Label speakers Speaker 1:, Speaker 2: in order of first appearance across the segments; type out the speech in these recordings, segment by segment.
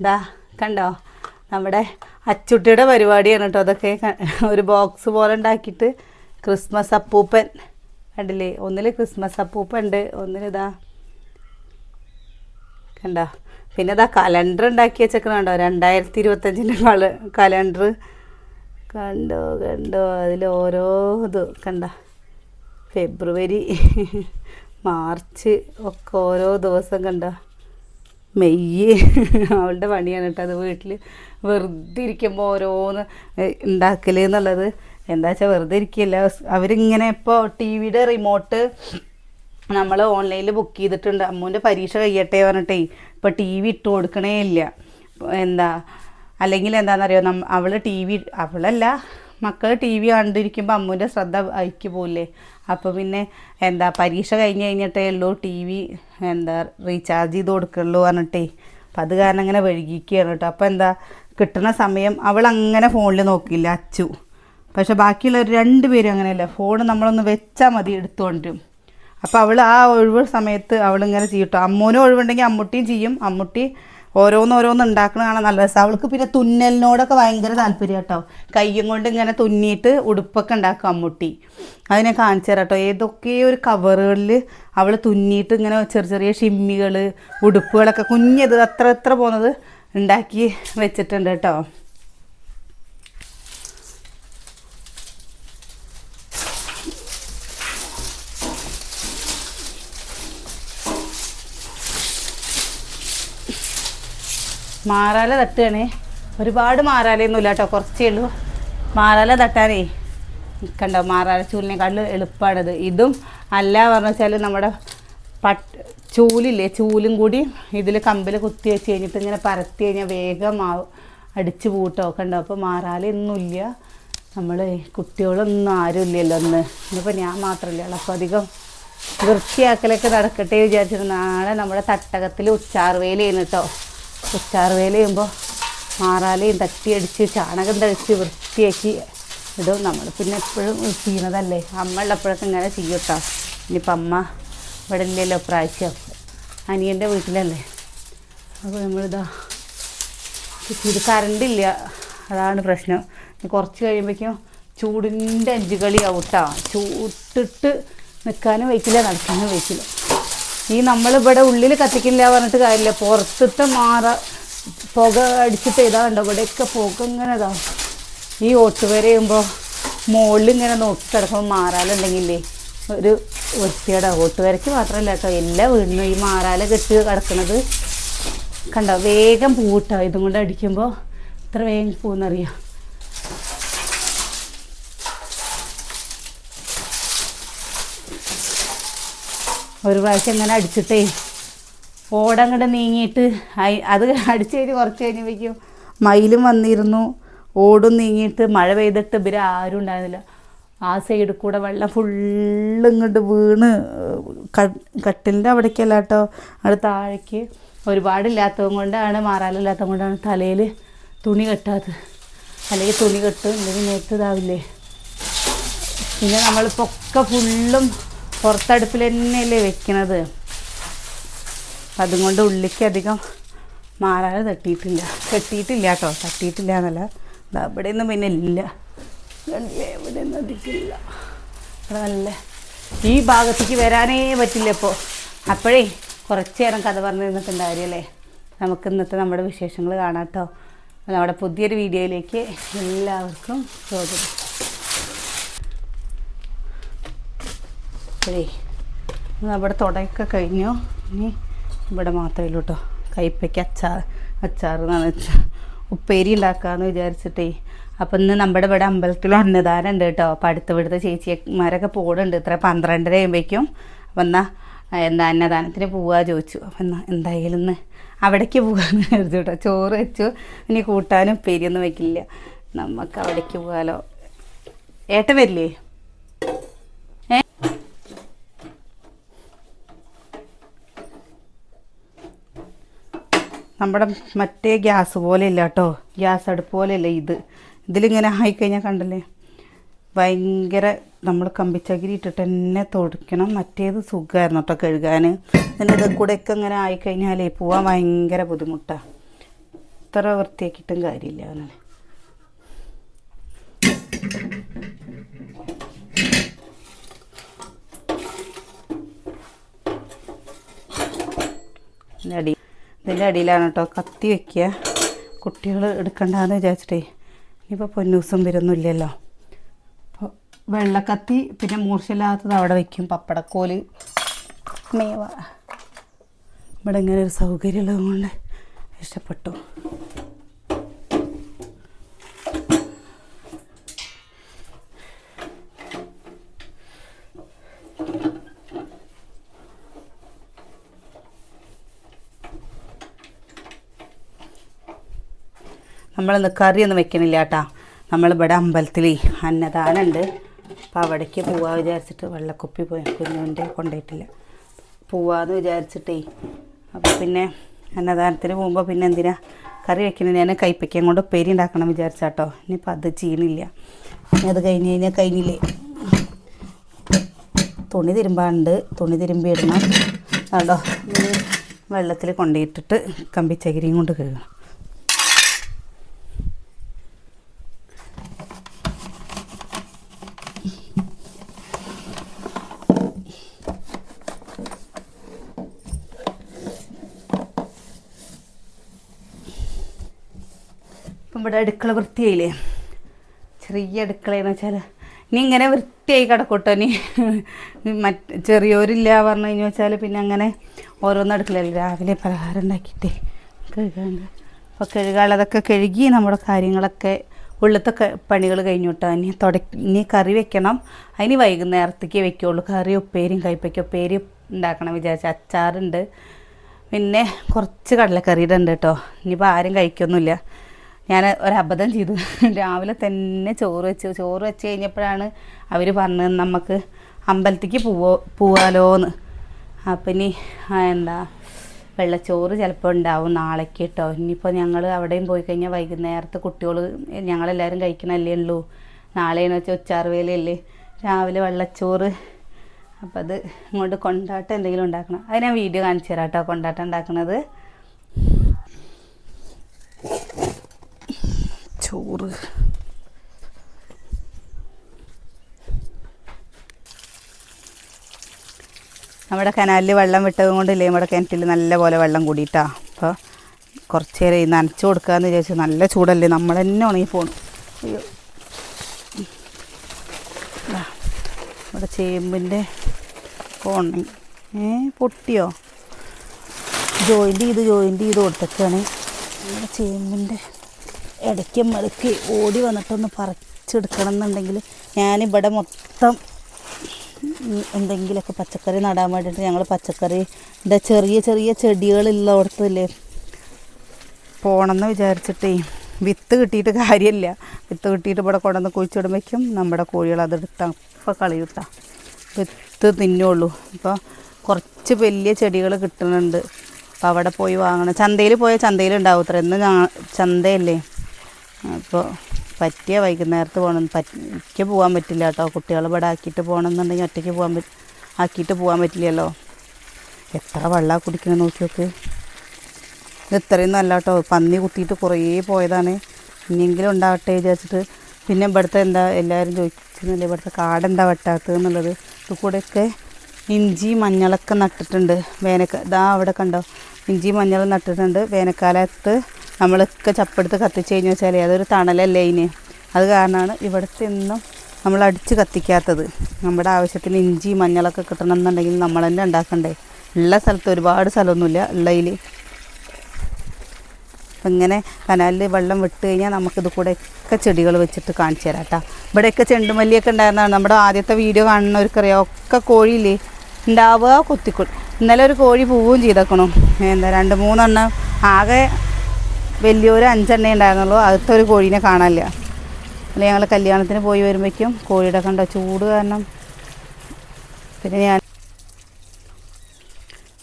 Speaker 1: ഇതാ കണ്ടോ? നമ്മുടെ അച്ചുട്ടിയുടെ പരിപാടിയാണ് കേട്ടോ അതൊക്കെ. ഒരു ബോക്സ് പോലെ ഉണ്ടാക്കിയിട്ട് ക്രിസ്മസ് അപ്പൂപ്പൻ. കണ്ടില്ലേ? ഒന്നിൽ ക്രിസ്മസ് അപ്പൂപ്പൻ ഉണ്ട് ഒന്നിലിതാ കണ്ടോ? പിന്നെ ഇതാ കലണ്ടർ ഉണ്ടാക്കി വെച്ചേക്കണുണ്ടോ രണ്ടായിരത്തി ഇരുപത്തഞ്ചിന്റെ കള കലണ്ടർ. കണ്ടോ കണ്ടോ? അതിൽ ഓരോ ഇത് കണ്ട? ഫെബ്രുവരി മാർച്ച് ഒക്കെ ഓരോ ദിവസം കണ്ട? മെയ്യ്. അവളുടെ പണിയാണ് കേട്ടോ അത് വീട്ടിൽ വെറുതെ ഇരിക്കുമ്പോൾ ഓരോന്ന് ഉണ്ടാക്കൽ എന്നുള്ളത്. എന്താ വെച്ചാൽ വെറുതെ ഇരിക്കില്ല. അവരിങ്ങനെ ഇപ്പോൾ ടി വിയുടെ റിമോട്ട് നമ്മൾ ഓൺലൈനിൽ ബുക്ക് ചെയ്തിട്ടുണ്ട്. അമ്മൂന്റെ പരീക്ഷ കഴിയട്ടെ പറഞ്ഞിട്ടേ ഇപ്പോൾ ടി വി ഇട്ട് കൊടുക്കണേ ഇല്ല. എന്താ അല്ലെങ്കിൽ എന്താണെന്നറിയോ നം അവൾ ടി വി അവളല്ല മക്കൾ ടി വി കണ്ടിരിക്കുമ്പോൾ അമ്മൂന്റെ ശ്രദ്ധ അയക്ക് പോകില്ലേ അപ്പോൾ പിന്നെ എന്താ പരീക്ഷ കഴിഞ്ഞ് കഴിഞ്ഞിട്ടേ ഉള്ളൂ ടി വി എന്താ റീചാർജ് ചെയ്ത് കൊടുക്കുള്ളൂ പറഞ്ഞിട്ടേ. അപ്പം അത് കാരണം അങ്ങനെ വഴുകിക്കുകയാണ് കേട്ടോ. അപ്പോൾ എന്താ കിട്ടുന്ന സമയം അവൾ അങ്ങനെ ഫോണിൽ നോക്കില്ല അച്ചു. പക്ഷെ ബാക്കിയുള്ള രണ്ട് പേരും അങ്ങനെയല്ല ഫോൺ നമ്മളൊന്ന് വെച്ചാൽ മതി എടുത്തുകൊണ്ടും അപ്പോൾ അവൾ ആ ഒഴിവ് സമയത്ത് അവളിങ്ങനെ ചെയ്യട്ടോ അമ്മൂനും ഒഴിവുണ്ടെങ്കിൽ അമ്മുട്ടിയും ചെയ്യും. അമ്മുട്ടി ഓരോന്ന് ഓരോന്ന് ഉണ്ടാക്കണ കാണാൻ നല്ല രസം. അവൾക്ക് പിന്നെ തുന്നലിനോടൊക്കെ ഭയങ്കര താല്പര്യം കേട്ടോ. കയ്യും കൊണ്ട് ഇങ്ങനെ തുന്നിയിട്ട് ഉടുപ്പൊക്കെ ഉണ്ടാക്കും അമ്മുട്ടി. അതിനെ കാണിച്ചു തരാം കേട്ടോ. ഏതൊക്കെ ഒരു കവറുകളിൽ അവൾ തുന്നിയിട്ട് ഇങ്ങനെ ചെറിയ ചെറിയ ഷിമ്മികൾ ഉടുപ്പുകളൊക്കെ കുഞ്ഞത് അത്ര എത്ര പോകുന്നത് ഉണ്ടാക്കി വെച്ചിട്ടുണ്ട് കേട്ടോ. മാറാല തട്ടുകയാണേ. ഒരുപാട് മാറാലയൊന്നുമില്ല കേട്ടോ കുറച്ചേ ഉള്ളൂ. മാറാല തട്ടാനേ. കണ്ടോ മാറാല ചൂലിനെക്കാളും എളുപ്പമാണത് ഇതും അല്ല പറഞ്ഞു വെച്ചാൽ നമ്മുടെ പട്ട് ചൂലില്ലേ ചൂലും കൂടി ഇതിൽ കമ്പിൽ കുത്തി വെച്ച് കഴിഞ്ഞിട്ട് ഇങ്ങനെ പരത്തി കഴിഞ്ഞാൽ വേഗം മാവ് അടിച്ച് പൂട്ടോ. കണ്ടോ അപ്പോൾ മാറാലയൊന്നുമില്ല. നമ്മൾ കുട്ടികളൊന്നും ആരും ഇല്ലല്ലോ ഒന്ന് ഇന്നിപ്പോൾ ഞാൻ മാത്രമല്ല അപ്പോൾ അധികം വൃത്തിയാക്കലൊക്കെ നടക്കട്ടെ വിചാരിച്ചിട്ട് നാളെ നമ്മുടെ തട്ടകത്തിൽ ഉച്ചാറുവേല ചെയ്യുന്നു കേട്ടോ. ഉച്ചാറുവേല ചെയ്യുമ്പോൾ മാറാലയും തട്ടിയടിച്ച് ചാണകം തളിച്ച് വൃത്തിയാക്കി ഇടും. നമ്മൾ പിന്നെ എപ്പോഴും ചെയ്യുന്നതല്ലേ. അമ്മ ഉള്ളപ്പോഴൊക്കെ ഇങ്ങനെ ചെയ്യും കേട്ടോ ഇനിയിപ്പോൾ അമ്മ ഇവിടെ ഇല്ലല്ലോ പ്രാവശ്യം. അനിയന്റെ വീട്ടിലല്ലേ. അപ്പോൾ നമ്മളിതാ ഇത് കറണ്ടില്ല അതാണ് പ്രശ്നം. കുറച്ച് കഴിയുമ്പോഴേക്കും ചൂടിന്റെ അഞ്ച് കളിയാവും കേട്ടോ ചൂട്ടിട്ട് നിൽക്കാനും വയ്ക്കില്ല നടക്കാനും വയ്ക്കില്ല. ഈ നമ്മളിവിടെ ഉള്ളിൽ കത്തിക്കില്ല പറഞ്ഞിട്ട് കാര്യമില്ല. പുറത്തത്തെ മാറ പുക അടിച്ചിട്ട് ഇതാ കണ്ടോ ഇവിടെയൊക്കെ പുക ഇങ്ങനെ ഇതാ. ഈ ഓട്ട് വരെയുമ്പോൾ മുകളിൽ ഇങ്ങനെ നോക്കി കിടക്കുമ്പോൾ മാറാലുണ്ടെങ്കിലേ ഒരു വൃത്തിയുടെ വരയ്ക്ക് മാത്രമല്ല കേട്ടോ. എല്ലാ വീടിനും ഈ മാറാല കെട്ടി കിടക്കുന്നത് കണ്ടോ? വേഗം പൂട്ടാ. ഇതും കൊണ്ട് അടിക്കുമ്പോൾ ഇത്ര വേഗം പോകുന്നറിയാം ഒരു പ്രാവശ്യം ഇങ്ങനെ അടിച്ചിട്ടേ ഓടങ്ങോട്ട് നീങ്ങിയിട്ട് അത് അടിച്ചു കഴിഞ്ഞ് കുറച്ച് കഴിഞ്ഞപ്പോഴേക്കും മയിലും വന്നിരുന്നു. ഓടും നീങ്ങിയിട്ട് മഴ പെയ്തിട്ട് ഇവർ ആരും ഉണ്ടായിരുന്നില്ല. ആ സൈഡിൽ കൂടെ വെള്ളം ഫുള്ള് ഇങ്ങോട്ട് വീണ്. കട്ടിലിന്റെ അവിടേക്കല്ല കേട്ടോ. അവിടെ താഴേക്ക് ഒരുപാടില്ലാത്തതും കൊണ്ടാണ് മാറാലില്ലാത്തത് കൊണ്ടാണ് തലയിൽ തുണി കെട്ടാത്തത്. അല്ലെങ്കിൽ തുണി കെട്ടും ഇല്ലെങ്കിൽ നേരത്തെ ഇതാവില്ലേ. പിന്നെ നമ്മളിപ്പോൾ ഒക്കെ ഫുള്ളും പുറത്തടുപ്പിൽ തന്നെയല്ലേ വെക്കണത് അതുകൊണ്ട് ഉള്ളിക്ക് അധികം മാറാതെ തട്ടിയിട്ടില്ല. കെട്ടിയിട്ടില്ല കേട്ടോ. തട്ടിയിട്ടില്ല എന്നല്ല. ദാ ഇവിടെയൊന്നും പിന്നെ ഇല്ല. ഇവിടെ ഒന്നും അധികമില്ല. ഇവിടെ നല്ല ഈ ഭാഗത്തേക്ക് വരാനേ പറ്റില്ല ഇപ്പോൾ അപ്പോഴേ കുറച്ച് നേരം കഥ പറഞ്ഞു നിന്നിട്ടുണ്ട് കാര്യമല്ലേ നമുക്ക് ഇന്നത്തെ നമ്മുടെ വിശേഷങ്ങൾ കാണാം കേട്ടോ. നമ്മുടെ പുതിയൊരു വീഡിയോയിലേക്ക് എല്ലാവർക്കും സ്വാഗതം. അപ്പോഴേ അവിടെ തുടയൊക്കെ കഴിഞ്ഞു. ഇനി ഇവിടെ മാത്രമേ ഉള്ളൂ കേട്ടോ കയ്പ്പയ്ക്ക് അച്ചാർ അച്ചാർ എന്നാണ് വെച്ചാൽ ഉപ്പേരി ഉണ്ടാക്കാമെന്ന് വിചാരിച്ചിട്ടേ. അപ്പം ഇന്ന് നമ്മുടെ ഇവിടെ അമ്പലത്തിൽ അന്നദാനം ഉണ്ട് കേട്ടോ അപ്പം അടുത്ത ഇവിടുത്തെ ചേച്ചിമാരൊക്കെ പോകുന്നുണ്ട് ഇത്ര പന്ത്രണ്ടര ആകുമ്പോഴേക്കും അപ്പം എന്നാൽ എന്താ അന്നദാനത്തിന് പോവാ ചോദിച്ചു. അപ്പം എന്നാൽ എന്തായാലും ഇന്ന് അവിടേക്ക് പോകാമെന്ന് വിചാരിച്ചു കേട്ടോ ചോറ് വെച്ചു. ഇനി കൂട്ടാനും ഉപ്പേരിയൊന്നും വയ്ക്കില്ല നമുക്ക് അവിടേക്ക് പോകാലോ ഏട്ടൻ വരില്ലേ? നമ്മുടെ മറ്റേ ഗ്യാസ് പോലെ ഇല്ല കേട്ടോ. ഗ്യാസ് അടുപ്പ് പോലെയല്ല ഇത്. ഇതിലിങ്ങനെ ആയിക്കഴിഞ്ഞാൽ കണ്ടല്ലേ? ഭയങ്കര നമ്മൾ കമ്പിച്ചകിരി ഇട്ടിട്ട് തന്നെ തുടയ്ക്കണം. മറ്റേത് സുഖമായിരുന്നു കേട്ടോ കഴുകാൻ. പിന്നെ ഇത് കൂടെയൊക്കെ ഇങ്ങനെ ആയിക്കഴിഞ്ഞാലേ പോവാൻ ഭയങ്കര ബുദ്ധിമുട്ടാണ് ഇത്ര വൃത്തിയാക്കിയിട്ടും കാര്യമില്ല ഇതിന്റെ അടി ഇതിന്റെ അടിയിലാണ് കേട്ടോ കത്തി വെക്കുക. കുട്ടികൾ എടുക്കണ്ടെന്ന് വിചാരിച്ചിട്ടേ. ഇനിയിപ്പോൾ പൊന്നൂസും വരുന്നില്ലല്ലോ. അപ്പോൾ വെള്ളക്കത്തി പിന്നെ മൂർച്ചയില്ലാത്തത് അവിടെ വയ്ക്കും പപ്പടക്കോൽ മേവ. ഇവിടെ ഇങ്ങനെ ഒരു സൗകര്യമുള്ളത് കൊണ്ട് ഇഷ്ടപ്പെട്ടു. നമ്മളിന്ന് കറിയൊന്നും വെക്കണില്ല കേട്ടാ നമ്മളിവിടെ അമ്പലത്തിൽ അന്നദാനമുണ്ട് അപ്പോൾ അവിടേക്ക് പോവാ വിചാരിച്ചിട്ട് വെള്ളക്കുപ്പി പോയി. കുഞ്ഞുവിന്റെ കൊണ്ടുപോയിട്ടില്ല പോവാന്ന് വിചാരിച്ചിട്ടേ. അപ്പോൾ പിന്നെ അന്നദാനത്തിന് പോകുമ്പോൾ പിന്നെ എന്തിനാ? കറി വെക്കണേ. ഞാൻ കൈപ്പയ്ക്കാൻ കൊണ്ട് ഉപ്പേരി ഉണ്ടാക്കണം വിചാരിച്ചാട്ടോ. ഇനിയിപ്പോൾ അത് ചെയ്യണില്ല. ഇനി അത് കഴിഞ്ഞ് കഴിഞ്ഞാൽ കഴിഞ്ഞില്ലേ? തുണി തിരുമ്പാണ്ട്. തുണി തിരുമ്പി ഇടണം അതോ വെള്ളത്തിൽ കൊണ്ടുപോയിട്ടിട്ട് കമ്പിച്ചകിരിയും കൊണ്ട് കഴുകണം. ഇവിടെ അടുക്കള വൃത്തിയായില്ലേ? ചെറിയ അടുക്കളയെന്ന് വെച്ചാൽ ഇനി ഇങ്ങനെ വൃത്തിയായി കിടക്കട്ടോ ഇനി. മറ്റ് ചെറിയവരില്ല പറഞ്ഞു കഴിഞ്ഞു വെച്ചാൽ പിന്നെ അങ്ങനെ ഓരോന്ന് അടുക്കളയിൽ രാവിലെ പലഹാരം ഉണ്ടാക്കിയിട്ട് കഴുകാണ്ട്. അപ്പോൾ കഴുകാനുള്ളതൊക്കെ കഴുകി നമ്മുടെ കാര്യങ്ങളൊക്കെ ഉള്ളത്തെ പണികൾ കഴിഞ്ഞു കേട്ടോ. ഇനി തുട ഇനി കറി വെക്കണം. അതിന് വൈകുന്നേരത്തേക്ക് വെക്കുള്ളൂ. കറി ഉപ്പേരിയും കയ്പ്പയ്ക്ക് ഉപ്പേരി ഉണ്ടാക്കണം വിചാരിച്ച. അച്ചാറുണ്ട്. പിന്നെ കുറച്ച് കടലക്കറിയുടെ ഉണ്ട് കേട്ടോ. ഇനിയിപ്പോൾ ആരും കഴിക്കൊന്നുമില്ല. ഞാൻ ഒരബദ്ധം ചെയ്തു. രാവിലെ തന്നെ ചോറ് വെച്ചു. ചോറ് വെച്ച് കഴിഞ്ഞപ്പോഴാണ് അവർ പറഞ്ഞത് നമുക്ക് അമ്പലത്തേക്ക് പോവോ പോവാലോന്ന്. അപ്പം ഇനി എന്താ വെള്ളച്ചോറ് ചിലപ്പോൾ ഉണ്ടാവും നാളേക്ക് കേട്ടോ ഇനിയിപ്പോൾ ഞങ്ങൾ അവിടെയും പോയി കഴിഞ്ഞാൽ വൈകുന്നേരത്ത് കുട്ടികൾ ഞങ്ങളെല്ലാവരും കഴിക്കണല്ലേ ഉള്ളൂ. നാളെയെന്ന് വെച്ചാൽ ഉച്ചാറുവേലല്ലേ രാവിലെ വെള്ളച്ചോറ്. അപ്പം അത് ഇങ്ങോട്ട് കൊണ്ടാട്ടം എന്തെങ്കിലും ഉണ്ടാക്കണം. അത് ഞാൻ വീഡിയോ കാണിച്ചു തരാം കേട്ടോ കൊണ്ടാട്ടം ഉണ്ടാക്കുന്നത് ചോറ് നമ്മുടെ കനാലിൽ വെള്ളം വിട്ടത് കൊണ്ടില്ലേ? നമ്മുടെ കിണറ്റിൽ നല്ല പോലെ വെള്ളം കൂടിയിട്ടാ. അപ്പോൾ കുറച്ച് നേരം ഈ നനച്ചു കൊടുക്കാമെന്ന് വിചാരിച്ചു നല്ല ചൂടല്ലേ? നമ്മൾ തന്നെ ഉണങ്ങി പോണു. അയ്യോ. നമ്മുടെ ചേമ്പിന്റെ കോണി. ഏ പൊട്ടിയോ? ജോയിന്റ് ചെയ്ത് ജോയിന്റ് ചെയ്ത് കൊടുത്തൊക്കെയാണ് നമ്മുടെ ചേമ്പിന്റെ ഇടയ്ക്ക് മടക്കി ഓടി വന്നിട്ടൊന്ന് പറിച്ചെടുക്കണം എന്നുണ്ടെങ്കിൽ ഞാനിവിടെ മൊത്തം എന്തെങ്കിലുമൊക്കെ പച്ചക്കറി നടാൻ വേണ്ടിയിട്ട് ഞങ്ങൾ പച്ചക്കറിന്റെ ചെറിയ ചെറിയ ചെടികളുള്ളവിടത്തില്ലേ പോണമെന്ന് വിചാരിച്ചിട്ടേ വിത്ത് കിട്ടിയിട്ട് കാര്യമില്ല. വിത്ത് കിട്ടിയിട്ട് ഇവിടെ കൊണ്ടുവന്ന് കുഴിച്ചിടുമ്പോഴേക്കും നമ്മുടെ കോഴികൾ അതെടുത്ത അപ്പം കളയൂട്ടാ. വിത്ത് തിന്നുള്ളൂ ഇപ്പോൾ കുറച്ച് വലിയ ചെടികൾ കിട്ടുന്നുണ്ട്. അപ്പോൾ അവിടെ പോയി വാങ്ങണം. ചന്തയിൽ പോയ ചന്തയിൽ ഉണ്ടാവും അത്ര. ഇന്ന് ചന്തയല്ലേ? അപ്പോൾ പറ്റിയ വൈകുന്നേരത്ത് പോകണം പറ്റിക്ക് പോകാൻ പറ്റില്ല കേട്ടോ. കുട്ടികൾ ഇവിടെ ആക്കിയിട്ട് പോകണമെന്നുണ്ടെങ്കിൽ ഒറ്റയ്ക്ക് പോകാൻ പറ്റി ആക്കിയിട്ട് പോകാൻ പറ്റില്ലല്ലോ. എത്ര വെള്ളമാണ് കുടിക്കണത് നോക്കി നോക്ക്. ഇത് ഇത്രയും നല്ല കേട്ടോ. പന്നി കുത്തിയിട്ട് കുറേ പോയതാണ്. ഇനിയെങ്കിലും ഉണ്ടാവട്ടെ വിചാരിച്ചിട്ട്. പിന്നെ ഇവിടുത്തെ എന്താ എല്ലാവരും ചോദിക്കുന്നില്ല ഇവിടുത്തെ കാടെന്താ വെട്ടാത്തത് എന്നുള്ളത്. ഇത് കൂടെയൊക്കെ ഇഞ്ചി മഞ്ഞളൊക്കെ നട്ടിട്ടുണ്ട്. വേനൽക്കാ ഇതാ അവിടെ കണ്ടോ? ഇഞ്ചി മഞ്ഞൾ നട്ടിട്ടുണ്ട്. വേനൽക്കാലത്ത് നമ്മളൊക്കെ ചപ്പെടുത്ത് കത്തിച്ച് കഴിഞ്ഞു വെച്ചാൽ അതൊരു തണലല്ലേ ഇതിന് അത് കാരണമാണ് ഇവിടുത്തെ ഒന്നും നമ്മൾ അടിച്ച് കത്തിക്കാത്തത്. നമ്മുടെ ആവശ്യത്തിന് ഇഞ്ചി മഞ്ഞളൊക്കെ കിട്ടണം എന്നുണ്ടെങ്കിൽ നമ്മൾ തന്നെ ഉണ്ടാക്കണ്ടേ. ഉള്ള സ്ഥലത്ത് ഒരുപാട് സ്ഥലമൊന്നുമില്ല ഉള്ളതിൽ. ഇങ്ങനെ കനാലിൽ വെള്ളം വിട്ട് കഴിഞ്ഞാൽ നമുക്കിത് കൂടെ ഒക്കെ ചെടികൾ വെച്ചിട്ട് കാണിച്ചു തരാം കേട്ടോ. ഇവിടെയൊക്കെ ചെണ്ടുമല്ലിയൊക്കെ ഉണ്ടായിരുന്നതാണ്. നമ്മുടെ ആദ്യത്തെ വീഡിയോ കാണുന്നവർക്കറിയാം. ഒക്കെ കോഴിയില്ലേ? ഉണ്ടാവുക കൊത്തിക്കൊള്ളു ഇന്നലെ ഒരു കോഴി പോവുകയും ചെയ്തേക്കണു. എന്താ രണ്ട് മൂന്നെണ്ണം ആകെ വലിയൊരു അഞ്ചെണ്ണേ ഉണ്ടായിരുന്നുള്ളൂ. അടുത്ത ഒരു കോഴീനെ കാണാനില്ല. അല്ല ഞങ്ങൾ കല്യാണത്തിന് പോയി വരുമ്പോഴേക്കും കോഴിയുടെ കണ്ട ചൂട് കാരണം പിന്നെ ഞാൻ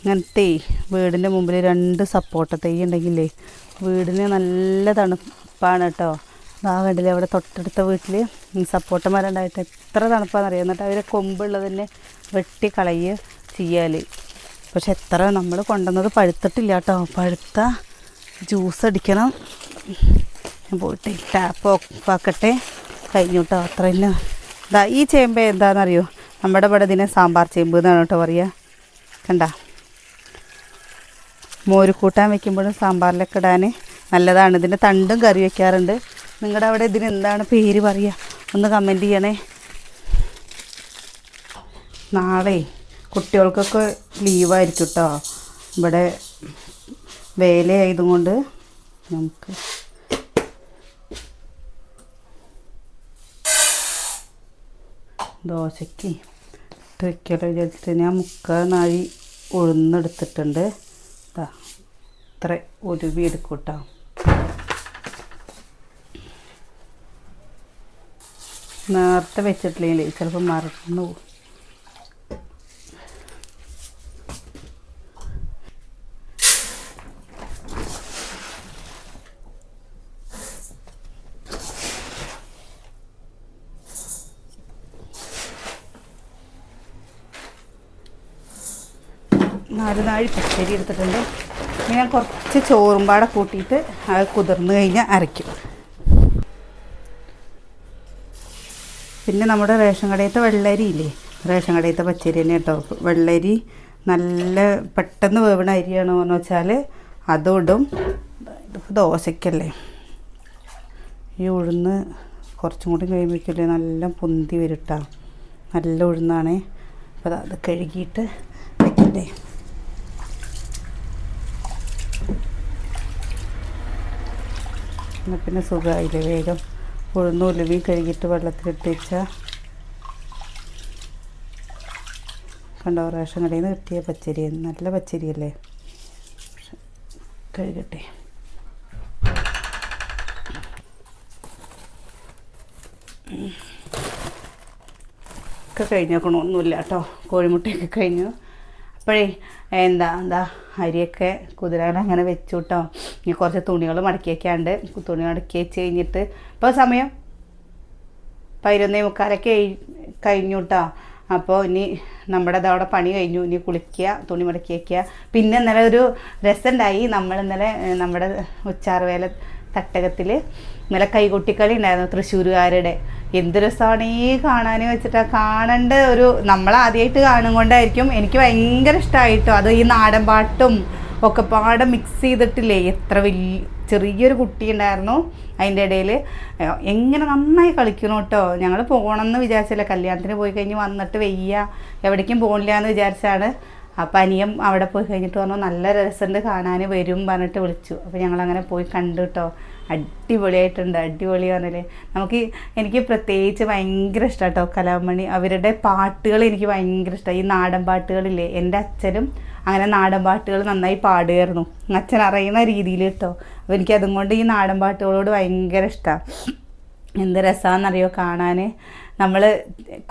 Speaker 1: ഇങ്ങനത്തെ വീടിന്റെ മുമ്പിൽ രണ്ട് സപ്പോട്ട തൈ ഉണ്ടെങ്കിലേ വീടിന് നല്ല തണുപ്പാണ് കേട്ടോ. ആ കണ്ടില്ലേ അവിടെ തൊട്ടടുത്ത വീട്ടിൽ സപ്പോട്ട മരം ഉണ്ടായിട്ട് എത്ര തണുപ്പാണെന്നറിയാം എന്നിട്ട് അവരെ കൊമ്പുള്ളത് തന്നെ വെട്ടി കളയുക ചെയ്യാൽ പക്ഷെ എത്ര നമ്മൾ കൊണ്ടുവന്നത് പഴുത്തിട്ടില്ല കേട്ടോ. പഴുത്ത ജ്യൂസ് അടിക്കണം. ഞാൻ പോയിട്ട് ടാപ്പ് ഓഫാക്കട്ടെ കഴിഞ്ഞോട്ടോ അത്രയില്ല ഇതാ ഈ ചേമ്പ് എന്താണെന്നറിയോ നമ്മുടെ ഇവിടെ ഇതിനെ സാമ്പാർ ചേമ്പ് എന്നാണ് കേട്ടോ പറയുക കണ്ട? മോര് കൂട്ടാൻ വെക്കുമ്പോഴും സാമ്പാറിലൊക്കെ ഇടാൻ നല്ലതാണ്. ഇതിന്റെ തണ്ടും കറി വയ്ക്കാറുണ്ട് നിങ്ങളുടെ അവിടെ ഇതിന് എന്താണ് പേര് പറയുക ഒന്ന് കമന്റ് ചെയ്യണേ. നാളെ കുട്ടികൾക്കൊക്കെ ലീവായിരിക്കും കേട്ടോ ഇവിടെ വേലയായതും കൊണ്ട് നമുക്ക് ദോശയ്ക്ക് ഇട്ട് വെക്കലോ വിചാരിച്ചിട്ട് ഞാൻ മുക്കാൽ നാഴി ഉഴുന്നെടുത്തിട്ടുണ്ട്. ഇതാ ഇത്ര ഒരു വീട് കേട്ടോ നേരത്തെ വെച്ചിട്ടില്ലെങ്കിൽ ചിലപ്പോൾ മറന്നു പോകും. നാഴി എടുത്തിട്ടുണ്ട് ഞാൻ കുറച്ച് ചോറും പാടെ കൂട്ടിയിട്ട് അത് കുതിർന്ന് കഴിഞ്ഞാൽ അരയ്ക്കും. പിന്നെ നമ്മുടെ റേഷൻ കടയത്തെ വെള്ളരി ഇല്ലേ? റേഷൻ കടയത്തെ പച്ചരി തന്നെ കേട്ടോ. വെള്ളരി നല്ല പെട്ടെന്ന് വേവണ അരിയാണോ എന്ന് വെച്ചാൽ അതോടും. ഇതിപ്പോൾ ദോശയ്ക്കല്ലേ ഈ ഉഴുന്ന് കുറച്ചും കൂടി കഴിയുമ്പോഴേക്കല്ലേ നല്ല പൊന്തി വരും നല്ല ഉഴുന്നാണേ. അപ്പോൾ അത് കഴുകിയിട്ട് വെക്കണ്ടേ? എന്നാൽ പിന്നെ സുഖമായില്ലേ വേഗം ഉഴുന്നും ഉലുവയും കഴുകിയിട്ട് വെള്ളത്തിലിട്ടിച്ച. കണ്ടോ റേഷൻ കടയിൽ നിന്ന് കിട്ടിയ പച്ചരി. നല്ല പച്ചരിയല്ലേ? കഴുകട്ടെ. ഒക്കെ കഴിഞ്ഞേക്കണോ ഒന്നുമില്ല കേട്ടോ. കോഴിമുട്ടയൊക്കെ കഴിഞ്ഞു. അപ്പോഴേ എന്താ എന്താ അരിയൊക്കെ കുതിരാൻ അങ്ങനെ വെച്ചു കേട്ടോ. ഇനി കുറച്ച് തുണികൾ മടക്കി വയ്ക്കാണ്ട് തുണി മടക്കി വെച്ച് കഴിഞ്ഞിട്ട് ഇപ്പോൾ സമയം പതിനൊന്നേ മുക്കാലൊക്കെ കഴിഞ്ഞു കേട്ടോ അപ്പോൾ ഇനി നമ്മുടെ അതവിടെ പണി കഴിഞ്ഞു. ഇനി കുളിക്കുക തുണി മടക്കി വയ്ക്കുക പിന്നെ ഇന്നലെ ഒരു രസമുണ്ടായി നമ്മൾ ഇന്നലെ നമ്മുടെ ഉച്ചാറുവേല തട്ടകത്തിൽ ഇന്നലെ കൈകൊട്ടിക്കളി ഉണ്ടായിരുന്നു തൃശ്ശൂരുകാരുടെ. എന്ത് രസമാണ് ഈ കാണാൻ വെച്ചിട്ട്. കാണേണ്ട ഒരു നമ്മളാദ്യമായിട്ട് കാണും കൊണ്ടായിരിക്കും എനിക്ക് ഭയങ്കര ഇഷ്ടമായിട്ടോ അത് ഈ നാടൻ പാട്ടും ഒക്കെ പാടെ മിക്സ് ചെയ്തിട്ടില്ലേ? എത്ര വലിയ ചെറിയൊരു കുട്ടി ഉണ്ടായിരുന്നു അതിന്റെ ഇടയിൽ എങ്ങനെ നന്നായി കളിക്കണം കേട്ടോ. ഞങ്ങൾ പോകണമെന്ന് വിചാരിച്ചില്ല. കല്യാണത്തിന് പോയി കഴിഞ്ഞ് വന്നിട്ട് വെയ്യ. എവിടേക്കും പോകണില്ല എന്ന് വിചാരിച്ചാണ്. അപ്പം അനിയം അവിടെ പോയി കഴിഞ്ഞിട്ട് പറഞ്ഞു നല്ല രസമുണ്ട് കാണാൻ വരും പറഞ്ഞിട്ട് വിളിച്ചു. അപ്പോൾ ഞങ്ങളങ്ങനെ പോയി കണ്ടു കേട്ടോ അടിപൊളിയായിട്ടുണ്ട്. അടിപൊളി പറഞ്ഞില്ലേ. നമുക്ക് എനിക്ക് പ്രത്യേകിച്ച് ഭയങ്കര ഇഷ്ടമാണ് കേട്ടോ കലാമണി അവരുടെ പാട്ടുകൾ എനിക്ക് ഭയങ്കര ഇഷ്ടമാണ് ഈ നാടൻ പാട്ടുകളില്ലേ. എന്റെ അച്ഛനും അങ്ങനെ നാടൻ പാട്ടുകൾ നന്നായി പാടുമായിരുന്നു അച്ഛൻ അറിയുന്ന രീതിയിൽ കേട്ടോ. അപ്പോൾ എനിക്ക് അതും കൊണ്ട് ഈ നാടൻ പാട്ടുകളോട് ഭയങ്കര ഇഷ്ടമാണ് എന്ത് രസമാണെന്നറിയോ കാണാൻ നമ്മൾ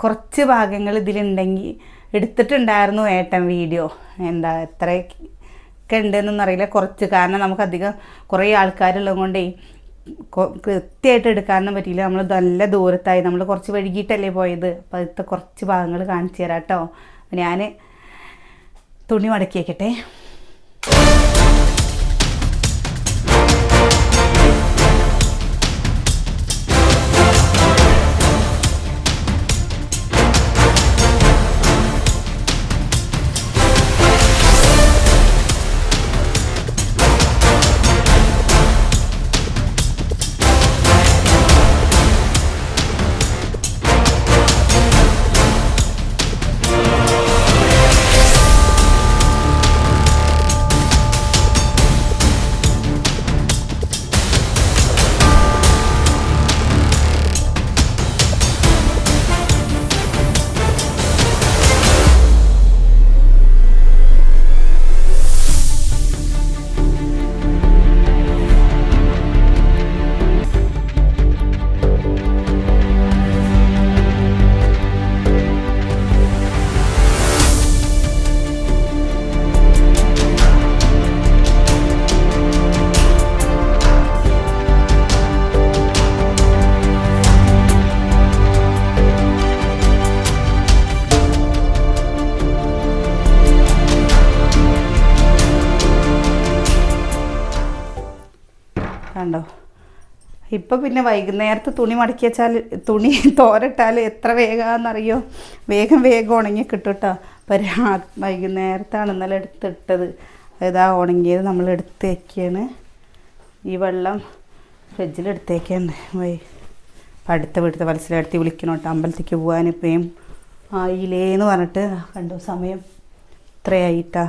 Speaker 1: കുറച്ച് ഭാഗങ്ങൾ ഇതിലുണ്ടെങ്കിൽ എടുത്തിട്ടുണ്ടായിരുന്നു ഏട്ടൻ വീഡിയോ. എന്താ എത്ര ഒക്കെ ഉണ്ടെന്നൊന്നും അറിയില്ല. കുറച്ച് കാരണം നമുക്കധികം കുറേ ആൾക്കാരുള്ളത് കൊണ്ടേ കൃത്യമായിട്ട് എടുക്കാനൊന്നും പറ്റിയില്ല. നമ്മൾ നല്ല ദൂരത്തായി. നമ്മൾ കുറച്ച് വൈകിട്ടല്ലേ പോയത്. അപ്പോൾ അതിലത്തെ കുറച്ച് ഭാഗങ്ങൾ കാണിച്ചു തരാം കേട്ടോ. ഞാൻ തുണി മടക്കി വയ്ക്കട്ടെ ഇപ്പം പിന്നെ വൈകുന്നേരത്ത് തുണി മടക്കി വെച്ചാൽ തുണി തോരട്ടാൽ എത്ര വേഗമാണെന്നറിയോ വേഗം വേഗം ഉണങ്ങി കിട്ടും അപ്പം രാ വൈകുന്നേരത്താണ് ഇന്നലെ എടുത്തിട്ടത്. ഇതാ ഉണങ്ങിയത് നമ്മൾ എടുത്ത് വയ്ക്കുകയാണ് ഈ വെള്ളം ഫ്രിഡ്ജിൽ എടുത്തേക്കാണ് വൈ അടുത്ത വീട്ടിൽ മത്സരത്തി വിളിക്കണം കേട്ടോ അമ്പലത്തേക്ക് പോകാൻ ഇപ്പം ആയില്ലേന്ന് പറഞ്ഞിട്ട് കണ്ടു. സമയം ഇത്രയായിട്ടാ.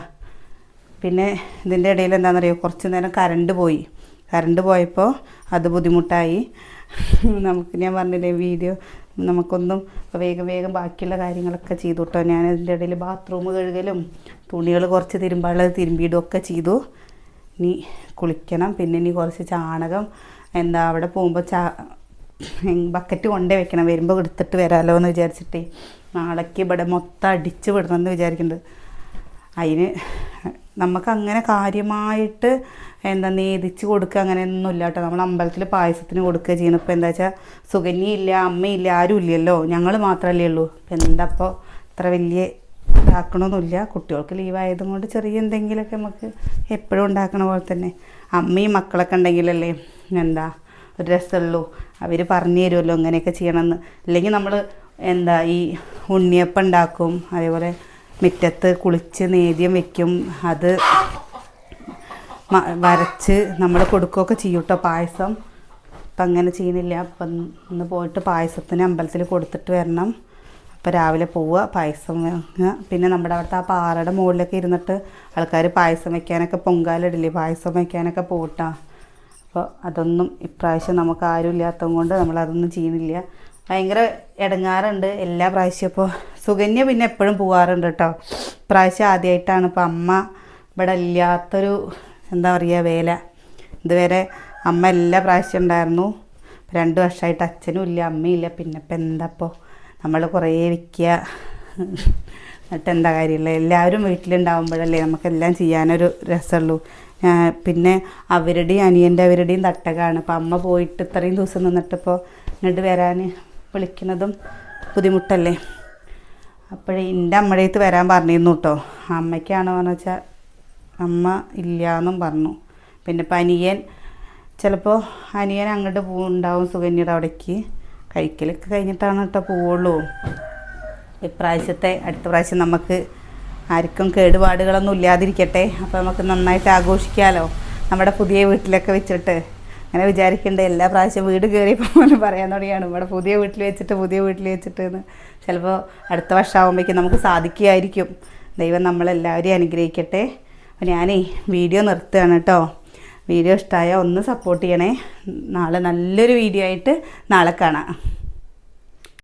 Speaker 1: പിന്നെ ഇതിന്റെ ഇടയിൽ എന്താണെന്നറിയോ കുറച്ച് നേരം കറണ്ട് പോയി. കറണ്ട് പോയപ്പോൾ അത് ബുദ്ധിമുട്ടായി. നമുക്ക് ഞാൻ പറഞ്ഞില്ലേ വീഡിയോ നമുക്കൊന്നും വേഗം വേഗം ബാക്കിയുള്ള കാര്യങ്ങളൊക്കെ ചെയ്തു കേട്ടോ ഞാൻ അതിന്റെ ഇടയിൽ ബാത്റൂം കഴുകലും തുണികൾ കുറച്ച് തിരുമ്പാളത് തിരുമ്പിയിടും ഒക്കെ ചെയ്തു. ഇനി കുളിക്കണം. പിന്നെ ഇനി കുറച്ച് ചാണകം എന്താ അവിടെ പോകുമ്പോൾ ചാ ബക്കറ്റ് കൊണ്ടേ വെക്കണം. വരുമ്പോൾ എടുത്തിട്ട് വരാമല്ലോ എന്ന് വിചാരിച്ചിട്ടേ. നാളേക്ക് ഇവിടെ മൊത്തം അടിച്ച് വിടണമെന്ന് വിചാരിക്കുന്നുണ്ട് അതിന് നമുക്ക് അങ്ങനെ കാര്യമായിട്ട് എന്താ നേദിച്ച് കൊടുക്കുക അങ്ങനെയൊന്നും ഇല്ല കേട്ടോ നമ്മൾ അമ്പലത്തിൽ പായസത്തിന് കൊടുക്കുക ചെയ്യുന്നത് ഇപ്പോൾ എന്താ വെച്ചാൽ സുകന്യയില്ല അമ്മയില്ല ആരും ഇല്ലല്ലോ ഞങ്ങൾ മാത്രമല്ലേ ഉള്ളൂ. ഇപ്പം എന്താ ഇപ്പോൾ ഇത്ര വലിയ ഇതാക്കണമൊന്നുമില്ല കുട്ടികൾക്ക് ലീവായതും കൊണ്ട് ചെറിയ എന്തെങ്കിലുമൊക്കെ നമുക്ക് എപ്പോഴും ഉണ്ടാക്കണ പോലെ തന്നെ. അമ്മയും മക്കളൊക്കെ ഉണ്ടെങ്കിലല്ലേ എന്താ ഒരു രസമുള്ളൂ. അവർ പറഞ്ഞു തരുമല്ലോ ഇങ്ങനെയൊക്കെ ചെയ്യണമെന്ന്. അല്ലെങ്കിൽ നമ്മൾ എന്താ ഈ ഉണ്ണിയപ്പം ഉണ്ടാക്കും. അതേപോലെ മുറ്റത്ത് കുളിച്ച് നേദ്യം വെക്കും. അത് വരച്ച് നമ്മൾ കൊടുക്കുകയൊക്കെ ചെയ്യും കേട്ടോ പായസം. അപ്പം അങ്ങനെ ചെയ്യുന്നില്ല അപ്പം ഇന്ന് പോയിട്ട് പായസത്തിന് അമ്പലത്തിൽ കൊടുത്തിട്ട് വരണം. അപ്പോൾ രാവിലെ പോവുക പായസം വാങ്ങുക. പിന്നെ നമ്മുടെ അവിടുത്തെ ആ പാറയുടെ മുകളിലൊക്കെ ഇരുന്നിട്ട് ആൾക്കാർ പായസം വയ്ക്കാനൊക്കെ പൊങ്കാലിടില്ലേ പായസം വയ്ക്കാനൊക്കെ പോട്ടാ. അപ്പോൾ അതൊന്നും ഇപ്രാവശ്യം നമുക്ക് ആരും ഇല്ലാത്തത് കൊണ്ട് നമ്മളതൊന്നും ചെയ്യുന്നില്ല. ഭയങ്കര ഇടങ്ങാറുണ്ട് എല്ലാ പ്രാവശ്യം ഇപ്പോൾ സുകന്യ പിന്നെ എപ്പോഴും പോകാറുണ്ട് കേട്ടോ. പ്രാവശ്യം ആദ്യമായിട്ടാണ് ഇപ്പോൾ അമ്മ ഇവിടെ ഇല്ലാത്തൊരു എന്താ പറയുക വേല. ഇതുവരെ അമ്മ എല്ലാ പ്രാവശ്യം ഉണ്ടായിരുന്നു. രണ്ട് വർഷമായിട്ട് അച്ഛനും ഇല്ല അമ്മയും ഇല്ല. പിന്നെ ഇപ്പം എന്താപ്പോൾ നമ്മൾ കുറേ വിൽക്കുക എന്നിട്ട് എന്താ കാര്യമില്ല എല്ലാവരും വീട്ടിലുണ്ടാവുമ്പോഴല്ലേ നമുക്കെല്ലാം ചെയ്യാനൊരു രസമുള്ളൂ പിന്നെ അവരുടെയും അനിയന്റെ അവരുടെയും തട്ടകാണ്. അപ്പം അമ്മ പോയിട്ട് ഇത്രയും ദിവസം നിന്നിട്ടിപ്പോൾ ഇങ്ങോട്ട് വരാൻ വിളിക്കുന്നതും ബുദ്ധിമുട്ടല്ലേ? അപ്പോഴേ എന്റെ അമ്മയുടെ അടുത്ത് വരാൻ പറഞ്ഞിരുന്നു കേട്ടോ അമ്മയ്ക്കാണോ എന്ന് വെച്ചാൽ അമ്മ ഇല്ല എന്നും പറഞ്ഞു. പിന്നെ ഇപ്പം അനിയൻ ചിലപ്പോൾ അനിയൻ അങ്ങോട്ട് പോകുന്നുണ്ടാവും സുകന്യയുടെ അവിടേക്ക്. കഴിക്കലൊക്കെ കഴിഞ്ഞിട്ടാണ് കേട്ടോ പോവുള്ളൂ. ഇപ്രാവശ്യത്തെ അടുത്ത പ്രാവശ്യം നമുക്ക് ആർക്കും കേടുപാടുകളൊന്നും ഇല്ലാതിരിക്കട്ടെ. അപ്പോൾ നമുക്ക് നന്നായിട്ട് ആഘോഷിക്കാമല്ലോ നമ്മുടെ പുതിയ വീട്ടിലൊക്കെ വെച്ചിട്ട്. അങ്ങനെ വിചാരിക്കേണ്ട എല്ലാ പ്രാവശ്യം വീട് കയറിയപ്പോൾ പറയാൻ തുടങ്ങിയാണ്. ഇവിടെ പുതിയ വീട്ടിൽ വെച്ചിട്ട് പുതിയ വീട്ടിൽ വെച്ചിട്ട് എന്ന്. ചിലപ്പോൾ അടുത്ത വർഷമാകുമ്പോഴേക്കും നമുക്ക് സാധിക്കുമായിരിക്കും. ദൈവം നമ്മളെല്ലാവരെയും അനുഗ്രഹിക്കട്ടെ. അപ്പോൾ ഞാനേ വീഡിയോ നിർത്തുകയാണ് കേട്ടോ. വീഡിയോ ഇഷ്ടമായ ഒന്ന് സപ്പോർട്ട് ചെയ്യണേ. നാളെ നല്ലൊരു വീഡിയോ ആയിട്ട് നാളെ കാണാം.